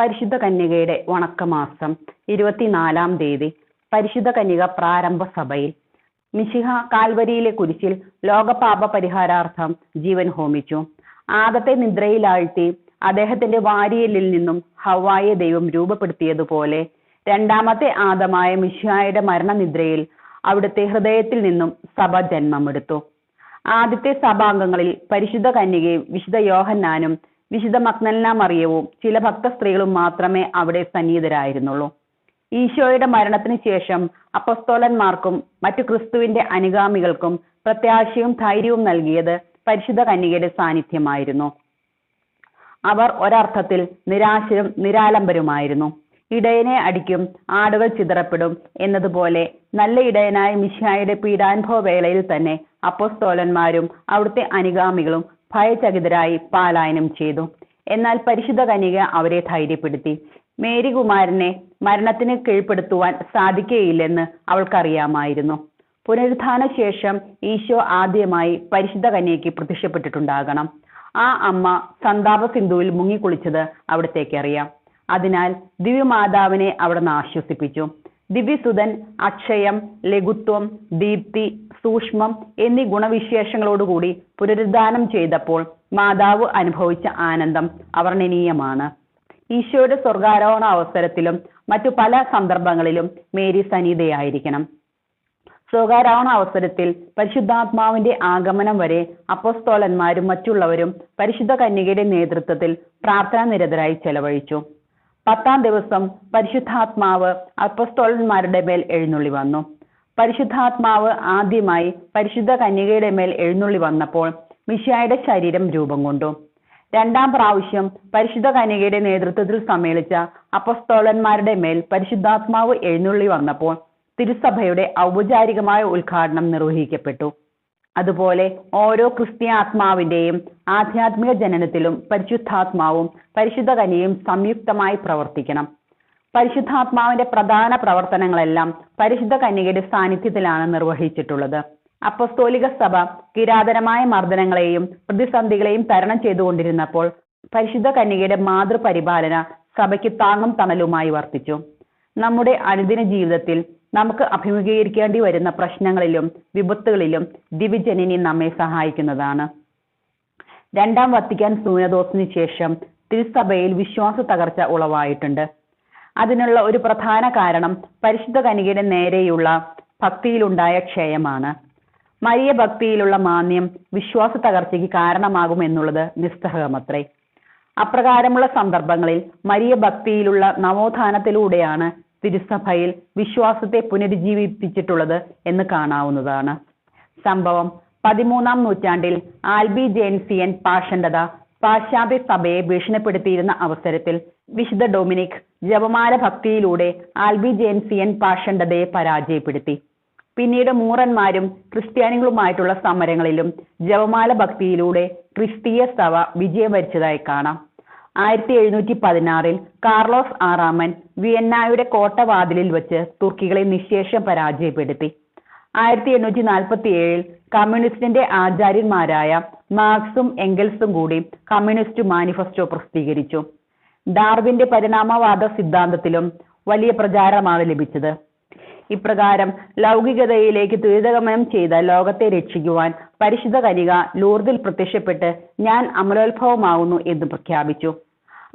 പരിശുദ്ധ കന്യകയുടെ വണക്കമാസം ഇരുപത്തിനാലാം തീയതി പരിശുദ്ധ കന്യക പ്രാരംഭ സഭയിൽ മിശിഹ കാൽവരിയിലെ കുരിശിൽ ലോകപാപ പരിഹാരാർത്ഥം ജീവൻ ഹോമിച്ചു. ആദത്തെ നിദ്രയിലാഴ്ത്തി അദ്ദേഹത്തിന്റെ വാരിയലിൽ നിന്നും ഹവായെ ദൈവം രൂപപ്പെടുത്തിയതുപോലെ രണ്ടാമത്തെ ആദമായ മിശിഹായുടെ മരണനിദ്രയിൽ അവിടുത്തെ ഹൃദയത്തിൽ നിന്നും സഭ ജന്മമെടുത്തു. ആദ്യത്തെ സഭാംഗങ്ങളിൽ പരിശുദ്ധ കന്യകയും വിശുദ്ധ യോഹന്നാനും വിശുദ്ധ മഗ്നല്ല മറിയവും ചില ഭക്ത സ്ത്രീകളും മാത്രമേ അവിടെ സന്നിഹിതരായിരുന്നുള്ളൂ. ഈശോയുടെ മരണത്തിന് ശേഷം അപ്പസ്തോലന്മാർക്കും മറ്റു ക്രിസ്തുവിന്റെ അനുഗാമികൾക്കും പ്രത്യാശയും ധൈര്യവും നൽകിയത് പരിശുദ്ധ കന്യകയുടെ സാന്നിധ്യമായിരുന്നു. അവർ ഒരർത്ഥത്തിൽ നിരാശരും നിരാലംബരുമായിരുന്നു. ഇടയനെ അടിക്കും ആടുകൾ ചിതറപ്പെടും എന്നതുപോലെ നല്ല ഇടയനായ മിശിഹായുടെ പീഡാനുഭവ വേളയിൽ തന്നെ അപ്പോസ്തോലന്മാരും അവിടുത്തെ അനുഗാമികളും ഭയചകിതരായി പാലായനം ചെയ്തു. എന്നാൽ പരിശുദ്ധ കനിക അവരെ ധൈര്യപ്പെടുത്തി. മേരി കുമാരനെ മരണത്തിന് കീഴ്പ്പെടുത്തുവാൻ സാധിക്കുകയില്ലെന്ന് അവൾക്കറിയാമായിരുന്നു. പുനരുത്ഥാന ശേഷം ഈശോ ആദ്യമായി പരിശുദ്ധ കന്യയ്ക്ക് പ്രത്യക്ഷപ്പെട്ടിട്ടുണ്ടാകണം. ആ അമ്മ സന്താപ സിന്ധുവിൽ മുങ്ങിക്കുളിച്ചത് അവിടത്തേക്കറിയാം അതിനാൽ ദിവ്യമാതാവിനെ അവിടെ നിന്ന് ആശ്വസിപ്പിച്ചു. ദിവ്യസുതൻ അക്ഷയം ലഘുത്വം ദീപ്തി സൂക്ഷ്മം എന്നീ ഗുണവിശേഷങ്ങളോടുകൂടി പുനരുദ്ധാനം ചെയ്തപ്പോൾ മാതാവ് അനുഭവിച്ച ആനന്ദം അവർണനീയമാണ് ഈശോയുടെ സ്വർഗാരോഹണ അവസരത്തിലും മറ്റു പല സന്ദർഭങ്ങളിലും മേരി സനീതയായിരിക്കണം സ്വർഗാരോഹണ അവസരത്തിൽ പരിശുദ്ധാത്മാവിന്റെ ആഗമനം വരെ അപ്പോസ്തോലന്മാരും മറ്റുള്ളവരും പരിശുദ്ധ കന്യകയുടെ നേതൃത്വത്തിൽ പ്രാർത്ഥനാ നിരതരായി ചെലവഴിച്ചു. പത്താം ദിവസം പരിശുദ്ധാത്മാവ് അപ്പസ്തോലന്മാരുടെ മേൽ എഴുന്നള്ളി വന്നു. പരിശുദ്ധാത്മാവ് ആദ്യമായി പരിശുദ്ധ കന്യകയുടെ മേൽ എഴുന്നള്ളി വന്നപ്പോൾ മിശായുടെ ശരീരം രൂപം കൊണ്ടു. രണ്ടാം പ്രാവശ്യം പരിശുദ്ധ കന്യകയുടെ നേതൃത്വത്തിൽ സമ്മേളിച്ച അപ്പസ്തോലന്മാരുടെ മേൽ പരിശുദ്ധാത്മാവ് എഴുന്നള്ളി വന്നപ്പോൾ തിരുസഭയുടെ ഔപചാരികമായ ഉദ്ഘാടനം നിർവഹിക്കപ്പെട്ടു. അതുപോലെ ഓരോ ക്രിസ്തീയ ആത്മാവിന്റെയും ആധ്യാത്മിക ജനനത്തിലും പരിശുദ്ധാത്മാവും പരിശുദ്ധ കനിയും സംയുക്തമായി പ്രവർത്തിക്കണം. പരിശുദ്ധാത്മാവിന്റെ പ്രധാന പ്രവർത്തനങ്ങളെല്ലാം പരിശുദ്ധ കന്യകയുടെ സാന്നിധ്യത്തിലാണ് നിർവഹിച്ചിട്ടുള്ളത്. അപ്പസ്തോലിക സഭ കിരാതനമായ മർദ്ദനങ്ങളെയും പ്രതിസന്ധികളെയും തരണം ചെയ്തുകൊണ്ടിരുന്നപ്പോൾ പരിശുദ്ധ കന്യകയുടെ മാതൃപരിപാലന സഭയ്ക്ക് താങ്ങും തണലുമായി വർത്തിച്ചു. നമ്മുടെ അനുദിന ജീവിതത്തിൽ നമുക്ക് അഭിമുഖീകരിക്കേണ്ടി വരുന്ന പ്രശ്നങ്ങളിലും വിപത്തുകളിലും ദിവിജനിനി നമ്മെ സഹായിക്കുന്നതാണ്. രണ്ടാം വത്തിക്കാൻ സൂര്യദോസിന് ശേഷം തിരുസഭയിൽ വിശ്വാസ തകർച്ച ഉളവായിട്ടുണ്ട്. അതിനുള്ള ഒരു പ്രധാന കാരണം പരിശുദ്ധ കനികയുടെ നേരെയുള്ള ഭക്തിയിലുണ്ടായ ക്ഷയമാണ്. മരിയ ഭക്തിയിലുള്ള മാന്യം വിശ്വാസ തകർച്ചയ്ക്ക് കാരണമാകും എന്നുള്ളത് നിസ്സഹമത്രേ അപ്രകാരമുള്ള സന്ദർഭങ്ങളിൽ മരിയ ഭക്തിയിലുള്ള നവോത്ഥാനത്തിലൂടെയാണ് തിരുസഭയിൽ വിശ്വാസത്തെ പുനരുജ്ജീവിപ്പിച്ചിട്ടുള്ളത് എന്ന് കാണാവുന്നതാണ്. സംഭവം പതിമൂന്നാം നൂറ്റാണ്ടിൽ ആൽബി ജെയിൻസിയൻ പാഷണ്ഡത പാശ്ചാത്യ സഭയെ ഭീഷണിപ്പെടുത്തിയിരുന്ന അവസരത്തിൽ വിശുദ്ധ ഡൊമിനിക് ജപമാല ഭക്തിയിലൂടെ ആൽബി ജെയിൻസിയൻ പാഷണ്ഡതയെ പരാജയപ്പെടുത്തി. പിന്നീട് മൂറന്മാരും ക്രിസ്ത്യാനികളുമായിട്ടുള്ള സമരങ്ങളിലും ജപമാല ഭക്തിയിലൂടെ ക്രിസ്തീയ സഭ വിജയം വരിച്ചതായി കാണാം. ആയിരത്തി എഴുന്നൂറ്റി പതിനാറിൽ കാർലോസ് ആറാമൻ വിയന്നായുടെ കോട്ടവാതിലിൽ വെച്ച് തുർക്കികളെ നിശേഷം പരാജയപ്പെടുത്തി. ആയിരത്തി എണ്ണൂറ്റി നാൽപ്പത്തി ഏഴിൽ കമ്മ്യൂണിസ്റ്റിന്റെ ആചാര്യന്മാരായ മാർക്സും എംഗൽസും കൂടി കമ്മ്യൂണിസ്റ്റ് മാനിഫെസ്റ്റോ പ്രസിദ്ധീകരിച്ചു. ഡാർവിന്റെ പരിണാമവാദ സിദ്ധാന്തത്തിലും വലിയ പ്രചാരമാണ് ലഭിച്ചത്. ഇപ്രകാരം ലൗകികതയിലേക്ക് ത്വരിതഗമനം ചെയ്ത ലോകത്തെ രക്ഷിക്കുവാൻ പരിശുദ്ധ കനിക ലൂർദിൽ പ്രത്യക്ഷപ്പെട്ട് ഞാൻ അമലോത്ഭവമാകുന്നു എന്ന് പ്രഖ്യാപിച്ചു.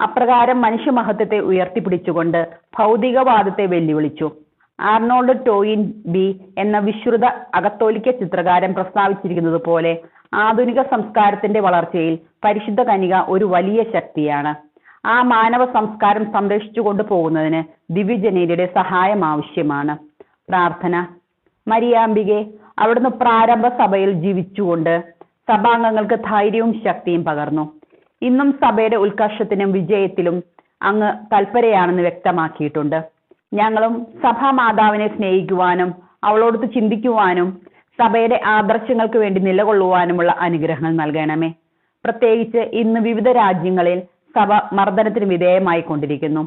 അപ്രകാരം മനുഷ്യമഹത്വത്തെ ഉയർത്തിപ്പിടിച്ചുകൊണ്ട് ഭൗതികവാദത്തെ വെല്ലുവിളിച്ചു. ആർണോൾഡ് ടോയിൻ ബി എന്ന വിശ്രുത അകത്തോലിക്ക ചിത്രകാരൻ പ്രസ്താവിച്ചിരിക്കുന്നത് പോലെ ആധുനിക സംസ്കാരത്തിന്റെ വളർച്ചയിൽ പരിശുദ്ധ കനിക ഒരു വലിയ ശക്തിയാണ്. ആ മാനവ സംസ്കാരം സംരക്ഷിച്ചു കൊണ്ടുപോകുന്നതിന് ദിവ്യജനീതിയുടെ സഹായം ആവശ്യമാണ്. പ്രാർത്ഥന. മരിയാമ്പികെ അവിടുന്ന് പ്രാരംഭ സഭയിൽ ജീവിച്ചുകൊണ്ട് സഭാംഗങ്ങൾക്ക് ധൈര്യവും ശക്തിയും പകർന്നു. ഇന്നും സഭയുടെ ഉത്കർഷത്തിനും വിജയത്തിലും അങ്ങ് തൽപരയാണെന്ന് വ്യക്തമാക്കിയിട്ടുണ്ട്. ഞങ്ങളും സഭാ മാതാവിനെ സ്നേഹിക്കുവാനും അവളോടൊത്ത് ചിന്തിക്കുവാനും സഭയുടെ ആദർശങ്ങൾക്ക് വേണ്ടി നിലകൊള്ളുവാനുമുള്ള അനുഗ്രഹങ്ങൾ നൽകണമേ. പ്രത്യേകിച്ച് ഇന്ന് വിവിധ രാജ്യങ്ങളിൽ സഭ മർദ്ദനത്തിന് വിധേയമായി കൊണ്ടിരിക്കുന്നു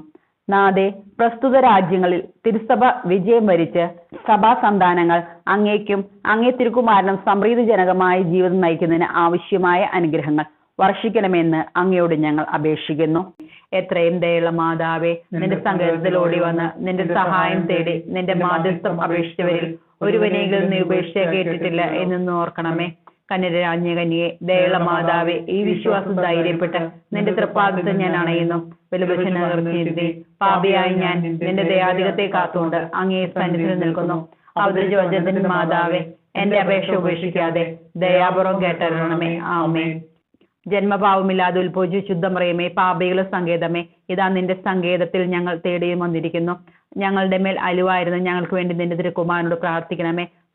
നാദെ പ്രസ്തുത രാജ്യങ്ങളിൽ തിരുസഭ വിജയം വരിച്ച് സഭാ സന്താനങ്ങൾ അങ്ങേക്കും അങ്ങേ തിരുക്കുമാരനും സമൃദ്ധിജനകമായ ജീവിതം നയിക്കുന്നതിന് ആവശ്യമായ അനുഗ്രഹങ്ങൾ വർഷിക്കണമെന്ന് അങ്ങയോട് ഞങ്ങൾ അപേക്ഷിക്കുന്നു. എത്രയും ദയുള്ള മാതാവേ നിന്റെ സങ്കേതത്തിൽ ഓടി വന്ന് നിന്റെ സഹായം തേടി നിന്റെ മാധ്യസ്ഥം അപേക്ഷിച്ചവരിൽ ഒരുവനെങ്കിലും നീ ഉപേക്ഷ കേട്ടിട്ടില്ല എന്നൊന്ന് ഓർക്കണമേ. കന്യരാജ്ഞ കന്യയെ ദയുള്ള മാതാവ് ഈ വിശ്വാസം ധൈര്യപ്പെട്ട് നിന്റെ തൃപ്പാദത്തെ ഞാൻ അണയുന്നു. പാപിയായി ഞാൻ നിന്റെ ദയാധികത്തെ കാത്തുകൊണ്ട് അങ്ങേ സന്നിധിയിൽ നിൽക്കുന്നു. അവതരിച്ച വചനത്തിന്റെ മാതാവെ എന്റെ അപേക്ഷ ഉപേക്ഷിക്കാതെ ദയാപുറം കേട്ടരണമേ ആമേ ജന്മഭാവമില്ലാതെ ഉത്ഭവിച്ചു ശുദ്ധമറിയമേ പാപികളുടെ സങ്കേതമേ ഇതാ നിന്റെ സങ്കേതത്തിൽ ഞങ്ങൾ തേടിയും വന്നിരിക്കുന്നു. ഞങ്ങളുടെ മേൽ അലുവായിരുന്നു ഞങ്ങൾക്ക് വേണ്ടി നിന്റെ തിരുക്കുമാരനോട് പ്രാർത്ഥിക്കണമേ.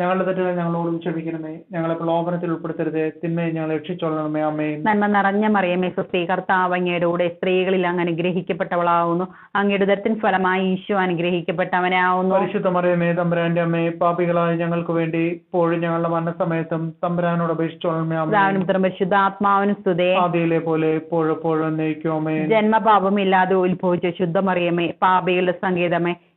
ഞങ്ങളുടെ തെറ്റുകൾ ഞങ്ങളോടും ക്ഷമിക്കണമേ. ഞങ്ങളെ പ്രലോഭനത്തിൽ ഉൾപ്പെടുത്തരുത്. തിന്മയെ ഞങ്ങളെ രക്ഷിച്ചോളണമേ. അമ്മേ നന്മ നിറഞ്ഞ മറിയമേ സുസ്ഥി കർത്താവ് അങ്ങയുടെ കൂടെ സ്ത്രീകളിൽ അങ്ങ് അനുഗ്രഹിക്കപ്പെട്ടവളാവുന്നു. അങ്ങയുടെ ദത്തിൻ ഫലമായി ഈശോ അനുഗ്രഹിക്കപ്പെട്ടവനാവുന്നു. പരിശുദ്ധ മറിയമേ തമ്പുരാന്റെ അമ്മേ പാപികളായ ഞങ്ങൾക്ക് വേണ്ടി ഇപ്പോഴും ഞങ്ങളുടെ മരണസമയത്തും തമ്പുരാനോട് അപേക്ഷിച്ചോളണമേ. അമ്മേ പരിശുദ്ധാത്മാവിനും സ്തുതേ. ആദിയിലെ പോലെ ഇപ്പോഴും എപ്പോഴും എന്നേക്കും. അമ്മേ ജന്മപാപമില്ലാതെ ഉത്ഭവിച്ച ശുദ്ധ മറിയമേ പാപികളുടെ സങ്കേതമേ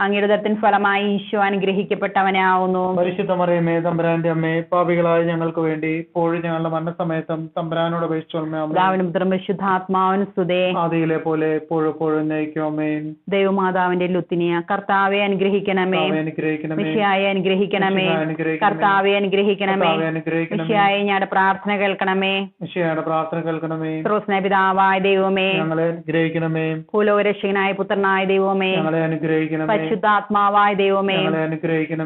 അങ്ങയുടെ ദത്തിൻ ഫലമായി ഈശോ അനുഗ്രഹിക്കപ്പെട്ടവനാവുന്നു. പരിശുദ്ധ മറിയമേ തമ്പുരാന്റെ അമ്മേ പാപികളായ ഞങ്ങൾക്ക് വേണ്ടി ഇപ്പോഴും ഞങ്ങളുടെ മരണസമയത്തും തമ്പുരാനോട് പരിശുദ്ധാത്മാവിനും സ്തുതേ. ആദിയിലെ പോലെ എപ്പോഴും ദൈവമാതാവിന്റെ ലുത്തിനിയ കർത്താവെ അനുഗ്രഹിക്കണമേ. കർത്താവേ അനുഗ്രഹിക്കണമേ. കർത്താവെ അനുഗ്രഹിക്കണമേ. മിശിയായെ ഞങ്ങളുടെ പ്രാർത്ഥന കേൾക്കണമേ. മിശിഹായുടെ പ്രാർത്ഥന കേൾക്കണമേ. സ്രോസ്ന പിതാവായ ദൈവമേ. ഞങ്ങളെ അനുഗ്രഹിക്കണമേ. കുലോരക്ഷകനായ പുത്രനായ ദൈവമേ. ഞങ്ങളെ അനുഗ്രഹിക്കണമേ. പരിശുദ്ധാത്മാവായ ദൈവമേ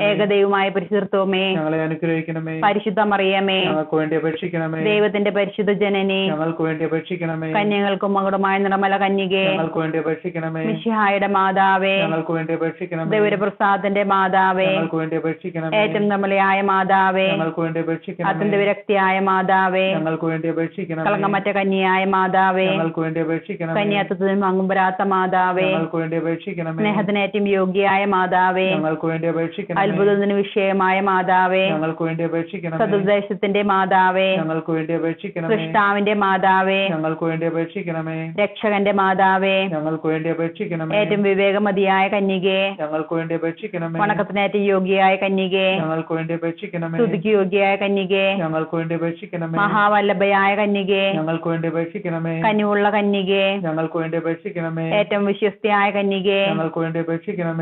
ഏകദൈവമായ പരിശുദ്ധത്വമേ അനുഗ്രഹിക്കണമേ. പരിശുദ്ധ മറിയമേ വേണ്ടി അപേക്ഷിക്കണമേ. ദൈവത്തിന്റെ പരിശുദ്ധ ജനനെ ഞങ്ങൾക്ക് വേണ്ടി അപേക്ഷിക്കണമേ. കന്യകൾക്കും മകുടമായ നിറമല കന്യകെ ഞങ്ങൾക്ക് വേണ്ടി അപേക്ഷിക്കണമേ. മിശിഹായുടെ മാതാവേ ഞങ്ങൾക്ക് വേണ്ടി അപേക്ഷിക്കണമേ. ദൈവപ്രസാദന്റെ മാതാവേ ഞങ്ങൾക്ക് വേണ്ടി അപേക്ഷിക്കണമേ. ഏറ്റവും നമ്മളെയായ മാതാവേ ഞങ്ങൾക്ക് വേണ്ടി അപേക്ഷിക്കണമേ. അത്യന്ത വിരക്തിയായ മാതാവേ ഞങ്ങൾക്ക് വേണ്ടി അപേക്ഷിക്കണമേ. കളങ്കമറ്റ കന്യയായ മാതാവേ ഞങ്ങൾക്ക് വേണ്ടി അപേക്ഷിക്കണമേ. കന്യാത്വത്തിനും മങ്ങുമ്പരാത്ത മാതാവേ ഞങ്ങൾക്ക് വേണ്ടി അപേക്ഷിക്കണമേ. സ്നേഹത്തിനേറ്റവും യോഗ്യയായ മാതാവേ ഞങ്ങൾക്ക് വേണ്ടി അപേക്ഷിക്കണം അത്ഭുതത്തിന് വിഷയമായ മാതാവേ ഞങ്ങൾക്ക് വേണ്ടി അപേക്ഷിക്കണം സതുദ്ദേശത്തിന്റെ മാതാവേ ഞങ്ങൾക്ക് വേണ്ടി അപേക്ഷിക്കണം കൃഷ്ണാവിന്റെ മാതാവേ ഞങ്ങൾക്ക് വേണ്ടി അപേക്ഷിക്കണമേ രക്ഷകന്റെ മാതാവേ ഞങ്ങൾക്ക് വേണ്ടി അപേക്ഷിക്കണമേ ഏറ്റവും വിവേകമതിയായ കന്യകെ ഞങ്ങൾക്ക് വേണ്ടി അപേക്ഷിക്കണമേ വണക്കത്തിനേറ്റവും യോഗ്യയായ കന്യകെ ഞങ്ങൾക്ക് വേണ്ടി അപേക്ഷിക്കണമേ സ്തുതിക്ക് യോഗ്യയായ കന്യകെ ഞങ്ങൾക്ക് വേണ്ടി അപേക്ഷിക്കണമേ മഹാവല്ലഭയായ കന്യകെ ഞങ്ങൾക്ക് വേണ്ടി അപേക്ഷിക്കണമേ കനിവുള്ള കന്യകെ ഞങ്ങൾക്ക് വേണ്ടി അപേക്ഷിക്കണമേ ഏറ്റവും വിശ്വസ്തയായ കന്യകെ ഞങ്ങൾക്ക് വേണ്ടി അപേക്ഷിക്കണമേ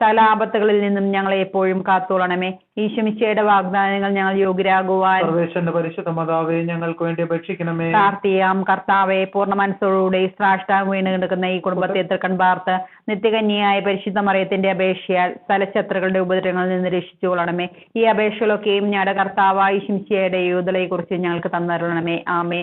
സകല ആപത്തുകളിൽ നിന്നും ഞങ്ങളെ എപ്പോഴും കാത്തോളണമേ. ഈശ്വമിച്ചയുടെ വാഗ്ദാനങ്ങൾ ഞങ്ങൾ യോഗ്യരാകുവാൻ സർവേശ്വരന്റെ പരിശുദ്ധ മാതാവെ ഞങ്ങൾക്ക് വേണ്ടി അപേക്ഷിക്കണമേ. പ്രാർത്ഥിയാം കർത്താവെ പൂർണ മനസ്സോടുകൂടി ശ്രാഷ്ടാവ് വീണ് കിടക്കുന്ന ഈ കുടുംബത്തെ തൃക്കൺ പാർത്ത് നിത്യകന്യായ പരിശുദ്ധ മറിയത്തിന്റെ അപേക്ഷയാൽ സ്ഥലശത്രുക്കളുടെ ഉപദ്രവങ്ങളിൽ നിന്ന് രക്ഷിച്ചുകൊള്ളണമേ. ഈ അപേക്ഷകളൊക്കെയും ഞങ്ങളുടെ കർത്താവായ ഈശ്വമിച്ചയുടെ യൂതലയെ കുറിച്ച് ഞങ്ങൾക്ക് തന്നരുളണമേ. ആമേ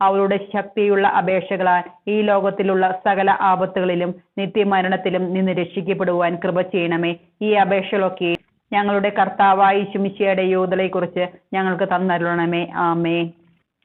അവളുടെ ശക്തിയുള്ള അപേക്ഷകളാൽ ഈ ലോകത്തിലുള്ള സകല ആപത്തുകളിലും നിത്യമരണത്തിലും നിന്ന് രക്ഷിക്കപ്പെടുവാൻ കൃപ ചെയ്യണമേ. ഈ അപേക്ഷകളൊക്കെ ഞങ്ങളുടെ കർത്താവായ ശുമിശയുടെ യോധലയെക്കുറിച്ച് ഞങ്ങൾക്ക് തന്നരുളണമേ. ആമേ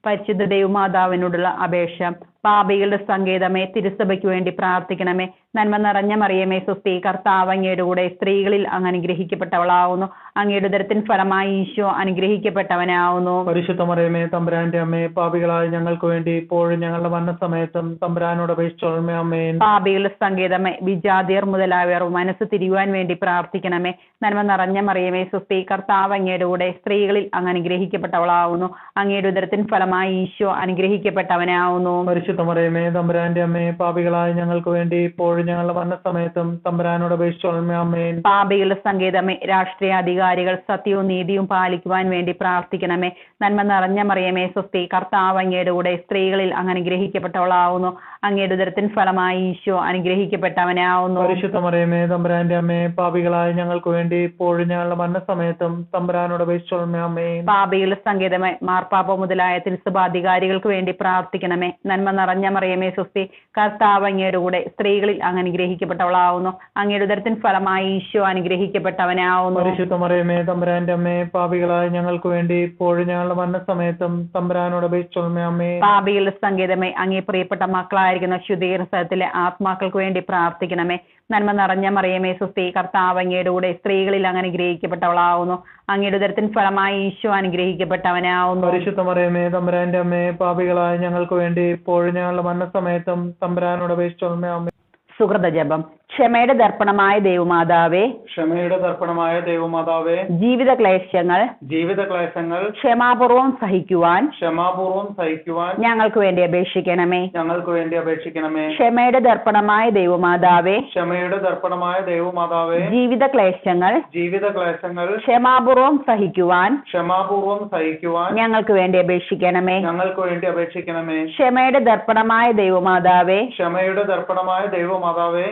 പരിശുദ്ധ ദൈവമാതാവിനോടുള്ള അപേക്ഷ. പാപികളുടെ സങ്കേതമേ തിരുസഭയ്ക്ക് വേണ്ടി പ്രാർത്ഥിക്കണമേ. നന്മ നിറഞ്ഞ മറിയമേ സുസ്തി കർത്താവ് അങ്ങയുടെ കൂടെ സ്ത്രീകളിൽ അങ്ങ് അനുഗ്രഹിക്കപ്പെട്ടവളാവുന്നു. അങ്ങയുടെ ഉദരത്തിൻ ഫലമായി ഈശോ അനുഗ്രഹിക്കപ്പെട്ടവനാവുന്നു. പരിശുദ്ധ മറിയമേ തമ്പുരാന്റെ അമ്മേ പാപികളായ ഞങ്ങൾക്ക് വേണ്ടി ഇപ്പോഴും ഞങ്ങളുടെ മരണസമയത്തും തമ്പുരാനോട് അപേക്ഷിച്ചോളമേ അമ്മേൻ പാപികളുടെ സങ്കേതമേ വിജാതിയർ മുതലായവർ മനസ്സ് തിരിയുവാൻ വേണ്ടി പ്രാർത്ഥിക്കണമേ. നന്മ നിറഞ്ഞ മറിയമേ സുസ്തി കർത്താവ് അങ്ങയുടെ കൂടെ സ്ത്രീകളിൽ അങ്ങ് അനുഗ്രഹിക്കപ്പെട്ടവളാവുന്നു. അങ്ങയുടെ ഉദരത്തിൻ ഫലമായി ഈശോ അനുഗ്രഹിക്കപ്പെട്ടവനാവുന്നു. പരിശുദ്ധ മറിയമേ തമ്പുരാന്റെ അമ്മേ പാപികളായ ഞങ്ങൾക്ക് വേണ്ടി ഇപ്പോഴും ഞങ്ങളുടെ മരണസമയത്തും തമ്പുരാനോട് അപേക്ഷിച്ചോളമേ അമ്മേൻ പാപികളുടെ സങ്കേതമേ രാഷ്ട്രീയ അധികാരികൾ സത്യവും നീതിയും പാലിക്കുവാൻ വേണ്ടി പ്രാർത്ഥിക്കണമേ. നന്മ നിറഞ്ഞ മറിയമേ സ്വസ്തി. കർത്താവ് അങ്ങയുടെ കൂടെ സ്ത്രീകളിൽ അങ്ങ് അനുഗ്രഹിക്കപ്പെട്ടവളാവുന്നു അങ്ങയുടെ ഉദരത്തിൻ ഫലമായി ഈശോ അനുഗ്രഹിക്കപ്പെട്ടവനാവുന്നു. പരിശുദ്ധ മറിയമേ തമ്പുരാന്റെ അമ്മേ പാപികളായ ഞങ്ങൾക്ക് വേണ്ടി ഇപ്പോഴും ഞങ്ങളുടെ മരണസമയത്തും തമ്പുരാനോട് അപേക്ഷിച്ചോളമേ അമ്മേൻ പാപികളുടെ സങ്കേതമേ മാർപ്പാപ്പ മുതലായ തിരുസഭാധികാരികൾക്ക് വേണ്ടി പ്രാർത്ഥിക്കണമേ. നന്മ നിറഞ്ഞ മറിയമേ സ്വസ്തി കർത്താവ് അങ്ങയുടെ കൂടെ സ്ത്രീകളിൽ അങ്ങ് അനുഗ്രഹിക്കപ്പെട്ടവളാവുന്നു. അങ്ങയുടെ ഉദരത്തിൻ ഫലമായി ഈശോ അനുഗ്രഹിക്കപ്പെട്ടവനാവുന്നു. പരിശുദ്ധ മറിയമേ തമ്പുരാന്റെ അമ്മേ പാപികളായ ഞങ്ങൾക്ക് വേണ്ടി ഇപ്പോഴും ഞങ്ങളുടെ മരണസമയത്തും തമ്പുരാനോട് അപേക്ഷിച്ചോളമേ അമ്മേ. പാപികളുടെ സങ്കേതമേ അങ്ങേ പ്രിയപ്പെട്ട മക്കളായിരിക്കുന്ന ശുദ്ധീകരണ സ്ഥലത്തിലെ ആത്മാക്കൾക്ക് വേണ്ടി പ്രാർത്ഥിക്കണമേ. നന്മ നിറഞ്ഞ മറിയമേ സുസ്തി കർത്താവ് അങ്ങയുടെ കൂടെ സ്ത്രീകളിൽ അങ്ങ് ഗ്രഹിക്കപ്പെട്ടവളാവുന്നു. അങ്ങയുടെ ഉദരത്തിൻ ഫലമായി ഈശോ അനുഗ്രഹിക്കപ്പെട്ടവനാവുന്നു. പരിശുദ്ധ മറിയമേ തമ്പുരാന്റെ അമ്മേ പാപികളായ ഞങ്ങൾക്ക് വേണ്ടി ഇപ്പോഴും ഞങ്ങളുടെ മരണസമയത്തും തമ്പുരാനോട് അപേക്ഷിച്ചോളമേ അമ്മേ സുഹൃത ജപം ക്ഷമയുടെ ദർപ്പണമായ ദൈവമാതാവേ ക്ഷമയുടെ ദർപ്പണമായ ദൈവമാതാവേ ജീവിത ക്ലേശങ്ങൾ ജീവിത ക്ലേശങ്ങൾ ക്ഷമാപൂർവം സഹിക്കുവാൻ ക്ഷമാപൂർവം സഹിക്കുവാൻ ഞങ്ങൾക്ക് വേണ്ടി അപേക്ഷിക്കണമേ. ഞങ്ങൾക്ക് വേണ്ടി അപേക്ഷിക്കണമേ. ക്ഷമയുടെ ദർപ്പണമായ ദൈവമാതാവേ ക്ഷമയുടെ ദർപ്പണമായ ദൈവമാതാവേ ജീവിത ക്ലേശങ്ങൾ ജീവിത ക്ലേശങ്ങൾ ക്ഷമാപൂർവം സഹിക്കുവാൻ ക്ഷമാപൂർവം സഹിക്കുവാൻ ഞങ്ങൾക്ക് വേണ്ടി അപേക്ഷിക്കണമേ. ഞങ്ങൾക്ക് വേണ്ടി അപേക്ഷിക്കണമേ. ക്ഷമയുടെ ദർപ്പണമായ ദൈവമാതാവേ ക്ഷമയുടെ ദർപ്പണമായ ദൈവമാതാവേ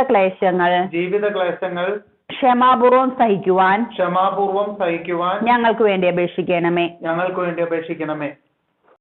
ജീവിത ക്ലേശങ്ങൾ ജീവിത ക്ലേശങ്ങൾ ക്ഷമാപൂർവം സഹിക്കുവാൻ ക്ഷമാപൂർവം സഹിക്കുവാൻ ഞങ്ങൾക്ക് വേണ്ടി അപേക്ഷിക്കണമേ. ഞങ്ങൾക്ക് വേണ്ടി അപേക്ഷിക്കണമേ.